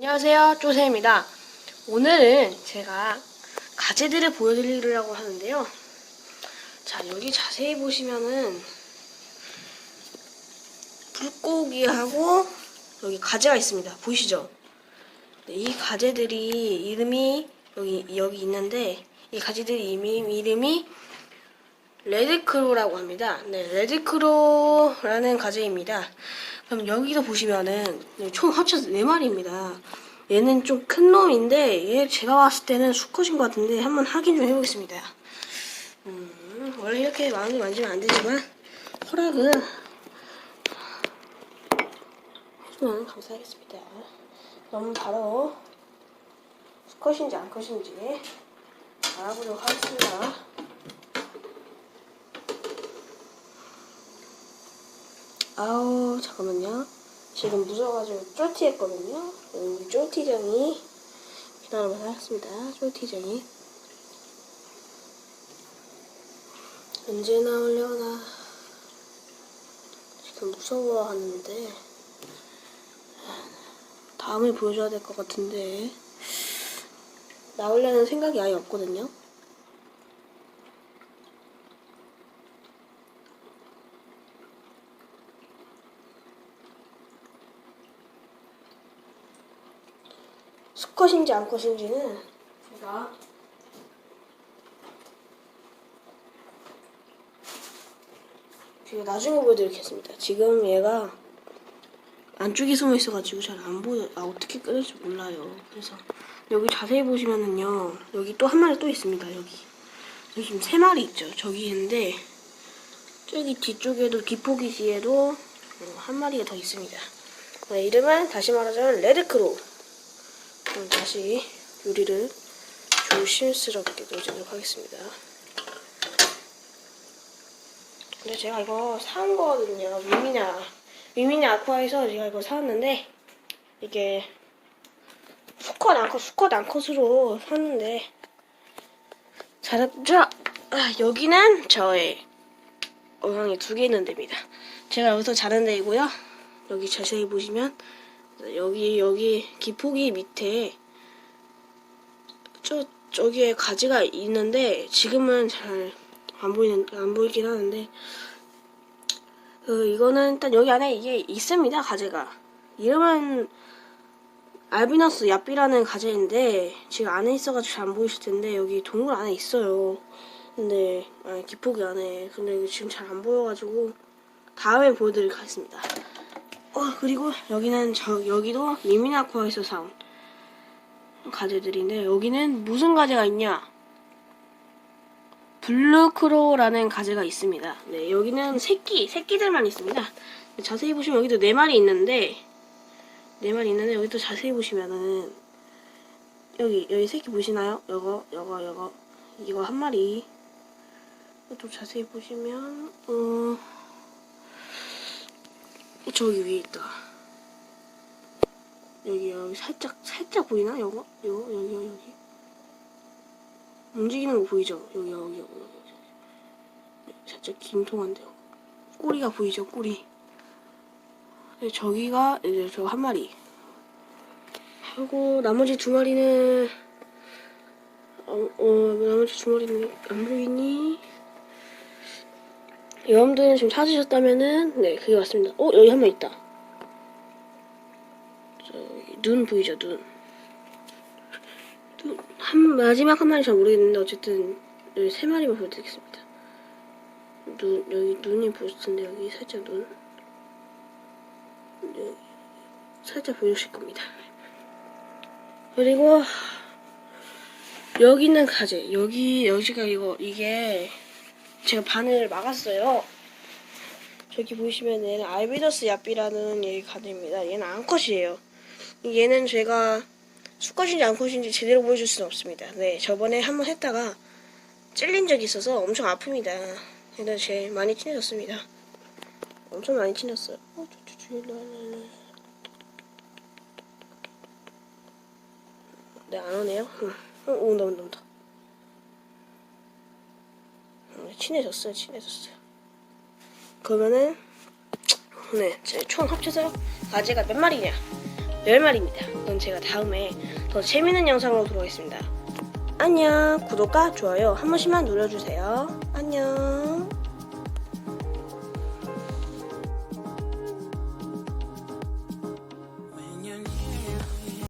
안녕하세요 쪼세입니다. 오늘은 제가 가재들을 보여드리려고 하는데요. 자 여기 자세히 보시면은 불고기하고 여기 가재가 있습니다. 보이시죠? 네, 이 가재들이 이름이 여기 여기 있는데 이 가재들이 이름이 레드크로라고 합니다. 네, 레드크로라는 가재입니다. 그럼 여기서 보시면은 네, 총 합쳐서 네 마리입니다. 얘는 좀 큰 놈인데 얘 제가 봤을 때는 수컷인 것 같은데 한번 확인 좀 해보겠습니다. 음, 원래 이렇게 마음이 만지면 안 되지만 허락은 해주면 감사하겠습니다. 그럼 바로 수컷인지 암컷인지 알아보도록 하겠습니다. 아우 잠깐만요. 지금 무서워가지고 쫄티했거든요. 우리 쫄티장이 기다려보도록 하겠습니다. 쫄티장이 언제 나오려나 지금 무서워하는데 다음에 보여줘야 될 것 같은데 나오려는 생각이 아예 없거든요. 수컷인지 암컷인지는 제가 제가 나중에 보여드리겠습니다. 지금 얘가 안쪽에 숨어 있어가지고 잘 안 보여. 아 어떻게 끊을지 몰라요. 그래서 여기 자세히 보시면은요, 여기 또 한 마리 또 있습니다. 여기 여기 지금 세 마리 있죠. 저기 있는데 저기 뒤쪽에도 뒷포기 뒤에도 어, 한 마리가 더 있습니다. 네, 이름은 다시 말하자면 레드크로우. 그럼 다시 요리를 조심스럽게 넣어주도록 하겠습니다. 근데 제가 이거 사온 거거든요. 위미냐, 위미냐 아쿠아에서 제가 이거 사왔는데, 이게 수컷 암컷, 수컷 암컷으로 샀는데, 자, 자, 아, 여기는 저의 어항이 두 개 있는 데입니다. 제가 여기서 자는 데이고요. 여기 자세히 보시면 여기 여기 기포기 밑에 저 저기에 가지가 있는데 지금은 잘 안 보이는 안 보이긴 하는데 그 이거는 일단 여기 안에 이게 있습니다 가지가 이름은 알비너스 야삐라는 가재인데 지금 안에 있어가지고 잘 안 보이실 텐데 여기 동굴 안에 있어요. 근데 아니 기포기 안에 근데 지금 잘 안 보여가지고 다음에 보여드리도록 하겠습니다. 어 그리고 여기는 저 여기도 미미나코에서 사온 가재들인데 여기는 무슨 가재가 있냐? 블루크로라는 가재가 있습니다. 네 여기는 새끼 새끼들만 있습니다. 자세히 보시면 여기도 네 마리 있는데 네 마리 있는데 여기도 자세히 보시면은 여기 여기 새끼 보시나요? 요거 요거 요거 이거 한 마리 또 자세히 보시면 어 저기 위에 있다. 여기 여기 살짝 살짝 보이나? 요거 요거 여기 여기 여기 움직이는 거 보이죠? 여기 여기 여기, 여기. 살짝 김통한데요. 꼬리가 보이죠? 꼬리. 네, 저기가 이제 저 한 마리. 하고 나머지 두 마리는 어, 어 나머지 두 마리는 안 보이니? 여러분들은 지금 찾으셨다면은 네 그게 맞습니다. 어 여기 한 명 있다. 저기 눈 보이죠 눈. 눈, 한 마지막 한 마리 잘 모르겠는데 어쨌든 여기 세 마리만 보여드리겠습니다. 눈 여기 눈이 보일 텐데 여기 살짝 눈. 여기 살짝 보이실 겁니다. 그리고 여기는 가재. 여기 여기가 이거 이게 제가 바늘 막았어요. 저기 보시면 얘는 알비더스 야삐라는 얘 가재입니다. 얘는 암컷이에요. 얘는 제가 수컷인지 암컷인지 제대로 보여줄 수는 없습니다. 네, 저번에 한번 했다가 찔린 적이 있어서 엄청 아픕니다. 얘는 제일 많이 친해졌습니다. 엄청 많이 친했어요. 어. 네, 안 오네요. 응. 어, 온다, 온다, 온다. 어, 친해졌어요, 친해졌어요. 그러면은, 네, 제총 합쳐서 가지가 몇 마리냐? 10마리입니다. 그건 제가 다음에 더 재밌는 영상으로 돌아오겠습니다. 안녕. 구독과 좋아요 한 번씩만 눌러주세요. 안녕.